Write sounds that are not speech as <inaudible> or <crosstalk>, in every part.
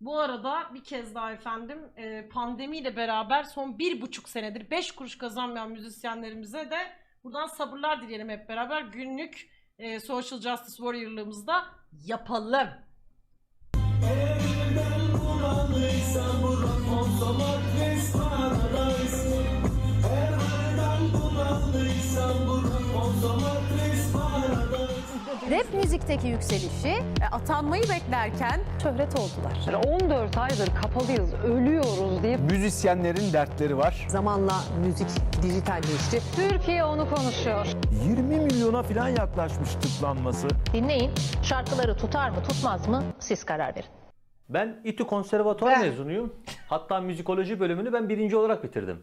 Bu arada bir kez daha efendim e, pandemiyle beraber son bir buçuk senedir 5 kuruş kazanmayan müzisyenlerimize de buradan sabırlar dileyelim hep beraber. Günlük e, Social Justice Warrior'lığımızda yapalım. Rap müzikteki yükselişi e, atanmayı beklerken şöhret oldular. 14 aydır kapalıyız, ölüyoruz diye Müzisyenlerin dertleri var. Zamanla müzik dijitalleşti. Türkiye onu konuşuyor. 20 milyona falan yaklaşmış tıklanması. Dinleyin. Şarkıları tutar mı tutmaz mı siz karar verin. Ben İTÜ Konservatuvar Ben- mezunuyum. Hatta müzikoloji bölümünü ben birinci olarak bitirdim.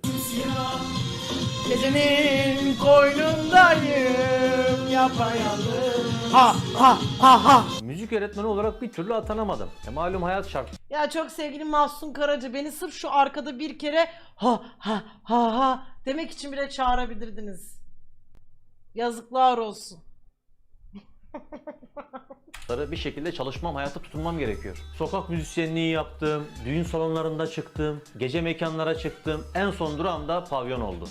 Gecenin koynundayım yapayalnız. Ha ha ha ha. Müzik öğretmeni olarak bir türlü atanamadım. E malum hayat şartları Ya çok sevgili Mahsun Karaca beni sırf şu arkada bir kere ha ha ha ha demek için bile çağırabilirdiniz. Yazıklar olsun. bir şekilde çalışmam, hayata tutunmam gerekiyor. Sokak müzisyenliği yaptım, düğün salonlarında çıktım, gece mekanlara çıktım. En son durağım da pavyon oldu.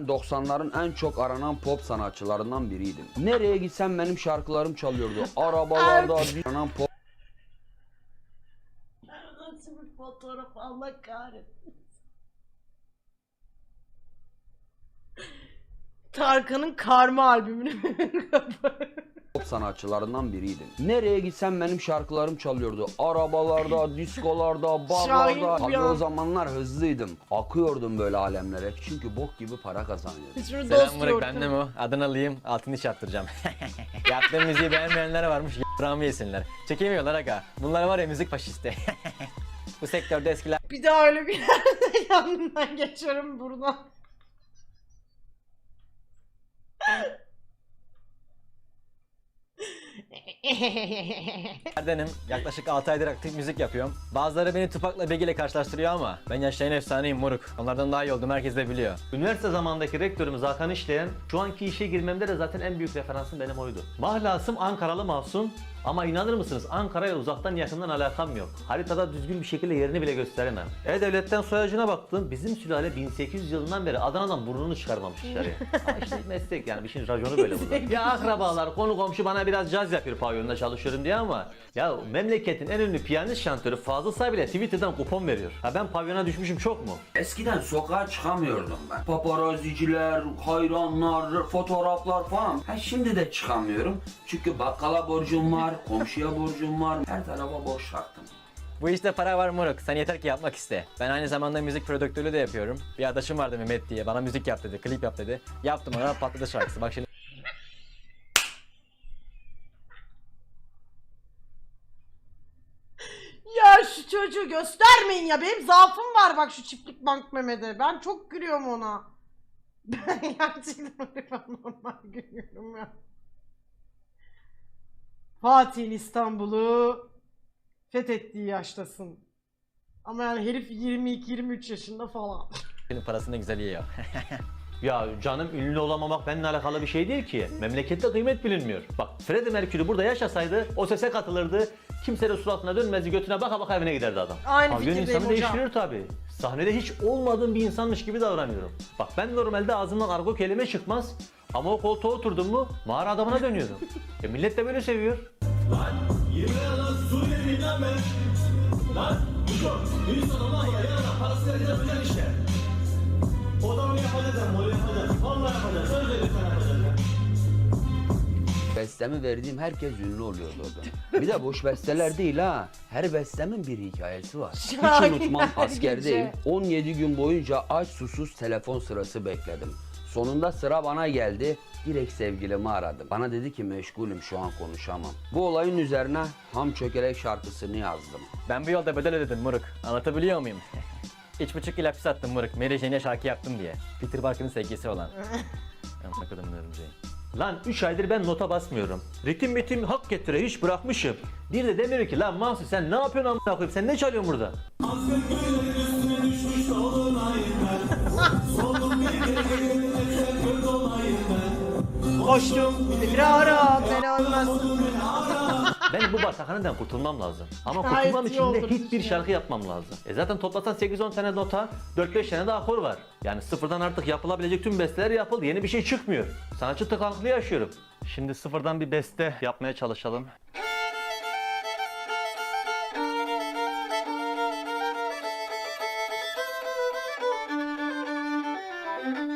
Ben 90'ların en çok aranan pop sanatçılarından biriydim. Nereye gitsem benim şarkılarım çalıyordu. Arabalarda aranan pop Nasıl bir fotoğraf Allah kahretsin. Tarkan'ın Karma albümünü sanatçılarından biriydim. Nereye gitsem benim şarkılarım çalıyordu. Arabalarda, diskolarda, Şahin barlarda. Tabii o an. zamanlar hızlıydım. Akıyordum böyle alemlere. Çünkü bok gibi para kazanıyordum. Selam dost Murat gördüm. ben de mi? Adanalıyım altını iş yaptıracağım. <laughs> Yaptığım müziği beğenmeyenler varmış y***ramı yesinler. Çekemiyorlar aga. Bunlar var ya müzik faşisti. <laughs> Bu sektörde eskiler Bir daha öyle bir yerde <laughs> yanından geçiyorum buradan. Erdenim. Yaklaşık 6 aydır aktif müzik yapıyorum. Bazıları beni Tupac'la Biggie ile karşılaştırıyor ama ben yaşayan efsaneyim moruk. Onlardan daha iyi oldum herkes de biliyor. Üniversite zamandaki rektörümüz Hakan İşleyen, şu anki işe girmemde de zaten en büyük referansım benim oydu. Mahlasım Ankaralı Mahsun ama inanır mısınız Ankara'ya uzaktan yakından alakam yok. Haritada düzgün bir şekilde yerini bile gösteremem. E-Devlet'ten soyacına baktım. Bizim sülale 1800 yılından beri Adana'dan burnunu çıkarmamış dışarıya. <laughs> Ama işte meslek yani işin raconu böyle burada. <laughs> ya akrabalar, konu komşu bana biraz caz yapıyor pavyonda çalışıyorum diye ama ya memleketin en ünlü piyanist şantörü Fazıl Say bile Twitter'dan kupon veriyor. Ha ben pavyona düşmüşüm çok mu? Eskiden sokağa çıkamıyordum ben. Paparaziciler, hayranlar, fotoğraflar falan. Ha şimdi de çıkamıyorum. Çünkü bakkala borcum var, komşuya borcum var. Her tarafa borç taktım. Bu işte para var moruk. Sen yeter ki yapmak iste. Ben aynı zamanda müzik prodüktörlüğü de yapıyorum. Bir arkadaşım vardı Mehmet diye. Bana müzik yap dedi, klip yap dedi. Yaptım ona patladı şarkısı. Bak şimdi Ya şu çocuğu göstermeyin ya benim zaafım var bak şu çiftlik bank Mehmet'e. Ben çok gülüyorum ona. <laughs> Ben gerçekten normal gülüyorum ya. Fatih'in İstanbul'u fethettiği yaştasın. Ama yani herif 22-23 yaşında falan. <laughs> Senin parasını güzel yiyor. <laughs> Ya canım ünlü olamamak benimle alakalı bir şey değil ki. Memlekette kıymet bilinmiyor. Bak Freddie Mercury burada yaşasaydı o sese katılırdı. Kimse de suratına dönmezdi götüne baka baka evine giderdi adam. Aynı Pavyon fikirdeyim insanı hocam. değiştiriyor tabii. Sahnede hiç olmadığım bir insanmış gibi davranıyorum. Bak ben normalde ağzımdan argo kelime çıkmaz. Ama o koltuğa oturdum mu mağara adamına dönüyorum. e millet de böyle seviyor. Bestemi verdiğim herkes ünlü oluyordu orada. Bir de boş besteler değil ha. Her bestemin bir hikayesi var. Hiç Şahin unutmam askerdeyim. 17 gün boyunca aç susuz telefon sırası bekledim. Sonunda sıra bana geldi. Direkt sevgilimi aradım. Bana dedi ki meşgulüm şu an konuşamam. Bu olayın üzerine Ham Çökelek şarkısını yazdım. Ben bu yolda bedel ödedim moruk. Anlatabiliyor muyum? <laughs> Üç buçuk yıl hapis attım moruk. Mary Jane'e şarkı yaptım diye. Peter Parker'ın sevgisi olan. <laughs> Kodumun örümceği. Lan 3 aydır ben nota basmıyorum. Ritim bitim hak getire hiç bırakmışım. Bir de demiyor ki lan Mahsun sen ne yapıyorsun amına koyayım sen ne çalıyorsun burada? Koştum bir ara beni ölmez. Ben bu batakhaneden kurtulmam lazım. Ama Gayet kurtulmam iyi için de olur hiçbir şarkı yapmam lazım. E zaten toplasan 8-10 tane nota, 4-5 tane de akor var. Yani sıfırdan artık yapılabilecek tüm besteler yapıldı. Yeni bir şey çıkmıyor. Sanatçı tıkanıklığı yaşıyorum. Şimdi sıfırdan bir beste yapmaya çalışalım.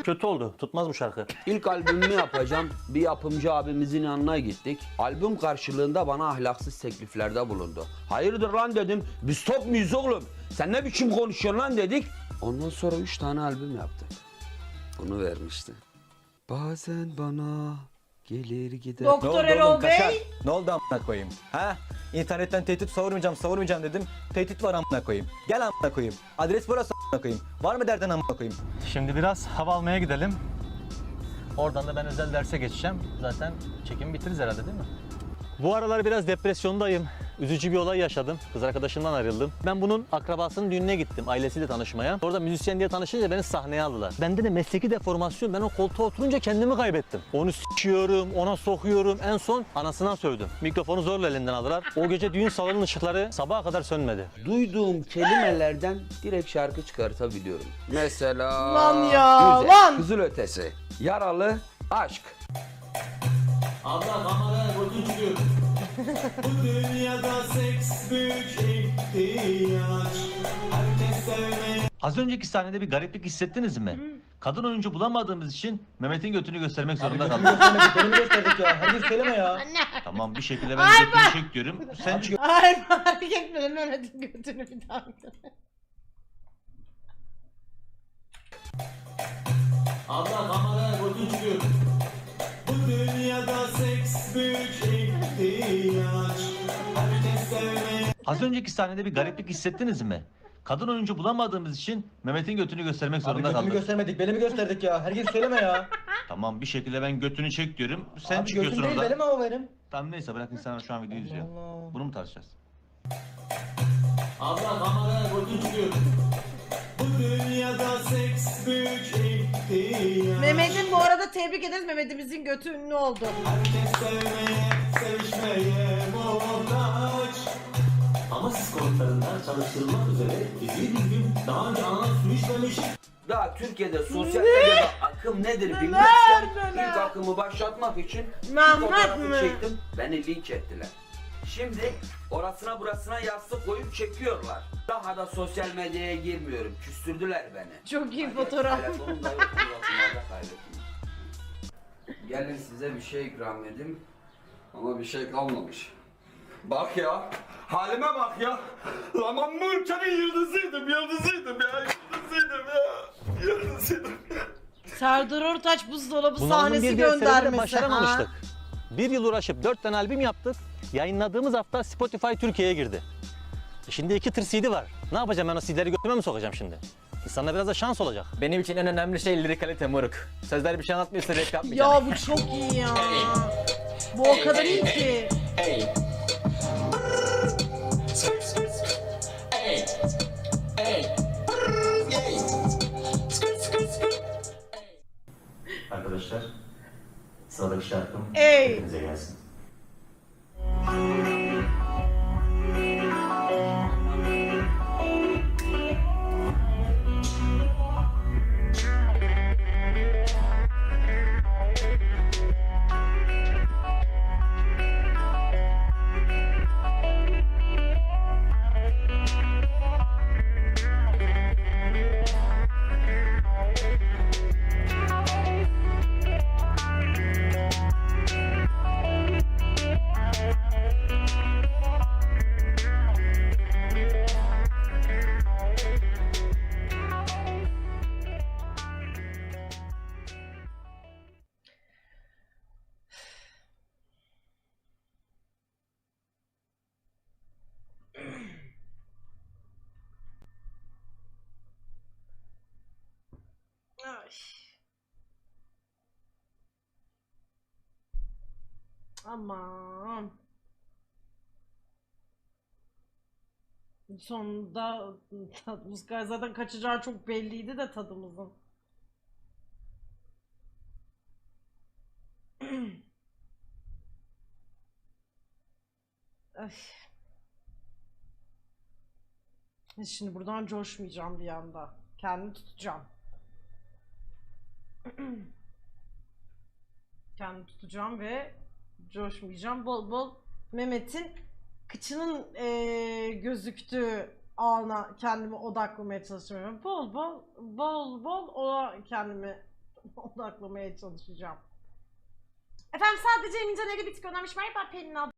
Kötü oldu. Tutmaz bu şarkı. İlk albümümü yapacağım. Bir yapımcı abimizin yanına gittik. Albüm karşılığında bana ahlaksız tekliflerde bulundu. Hayırdır lan dedim. Biz top muyuz oğlum? Sen ne biçim konuşuyorsun lan dedik. Ondan sonra üç tane albüm yaptık. Bunu vermişti. Bazen bana gelir gider. Doktor Erol kaşar? Bey. Ne oldu amına koyayım? Ha? İnternetten tehdit savurmayacağım, savurmayacağım dedim. Tehdit var amına koyayım. Gel amına koyayım. Adres burası koyayım. Var mı derdin amına koyayım? Şimdi biraz hava almaya gidelim. Oradan da ben özel derse geçeceğim. Zaten çekim bitiririz herhalde değil mi? Bu aralar biraz depresyondayım. Üzücü bir olay yaşadım. Kız arkadaşımdan ayrıldım. Ben bunun akrabasının düğününe gittim. Ailesiyle tanışmaya. Orada müzisyen diye tanışınca beni sahneye aldılar. Bende de mesleki deformasyon. Ben o koltuğa oturunca kendimi kaybettim. Onu s**iyorum, ona sokuyorum. En son anasına sövdüm. Mikrofonu zorla elinden aldılar. O gece düğün salonunun ışıkları sabaha kadar sönmedi. Duyduğum kelimelerden direkt şarkı çıkartabiliyorum. Mesela... Lan ya, Güzel, lan! Kızıl ötesi. Yaralı aşk. Abla kameraya götün çıkıyor. Bu dünyada seks büyük ihtiyaç Herkes sevmeye Az önceki sahnede bir gariplik hissettiniz mi? Kadın oyuncu bulamadığımız için Mehmet'in götünü göstermek zorunda kaldık. Beni mi gösterdik ya? Herkes söyleme ya. tamam bir şekilde ben götünü çek diyorum. Sen çık. Ay fark etmedim Mehmet'in götünü bir daha. Abla kameraya götün çıkıyor. Az önceki sahnede bir gariplik hissettiniz mi? Kadın oyuncu bulamadığımız için Mehmet'in götünü göstermek zorunda kaldık. göstermedik. Beni mi gösterdik ya? Herkes söyleme ya. Tamam bir şekilde ben götünü çek diyorum. Sen çıkıyorsun götün değil, oradan. benim ama benim. Tamam neyse bırak insanlar şu an videoyu izliyor. Allah. Bunu mu tartışacağız? Abla kameraya götün çıkıyor. Bu dünyada seks büyük ihtiyaç Mehmet'in bu arada tebrik ederiz Mehmet'imizin götü ünlü oldu. Herkes sevmeye, sevişmeye muhtaç Konuklarında çalıştırılmak üzere fiziği bilgim daha önce anlat su içmemiş. Daha Türkiye'de sosyal medyada akım nedir bilmezken ilk akımı başlatmak için Mehmet bir fotoğrafı mi? çektim. Beni linç ettiler. Şimdi orasına burasına yastık koyup çekiyorlar. Daha da sosyal medyaya girmiyorum. Küstürdüler beni. Çok iyi Hadi, fotoğraf. Telefonum da yok. kaybettim. Gelin size bir şey ikram edeyim. Ama bir şey kalmamış. Bak ya. Halime bak ya. Lan ben bu ülkenin yıldızıydım, yıldızıydım ya. Yıldızıydım ya. Yıldızıydım. Serdar Ortaç buzdolabı Bunaldım sahnesi bir göndermesi. başaramamıştık. ha. Bir yıl uğraşıp dört tane albüm yaptık. Yayınladığımız hafta Spotify Türkiye'ye girdi. E Şimdi iki tır CD var. Ne yapacağım ben o CD'leri götüme mi sokacağım şimdi? İnsanlara biraz da şans olacak. Benim için en önemli şey lirik kalite moruk. Sözler bir şey anlatmıyorsa rap yapmayacağım. Ya bu çok iyi ya. Bu o kadar iyi ki. Aman. Sonunda <laughs> tadımız zaten kaçacağı çok belliydi de tadımızın. <clears throat> Ay. Şimdi buradan coşmayacağım bir yanda. Kendimi tutacağım. <clears throat> Kendimi tutacağım ve coşmayacağım. Bol bol Mehmet'in kıçının eee, gözüktüğü ana kendimi odaklamaya çalışıyorum. Bol bol bol bol ona kendimi <laughs> odaklamaya çalışacağım. Efendim sadece Emin Caner'i bir tık önermiş. Merhaba Pelin abla.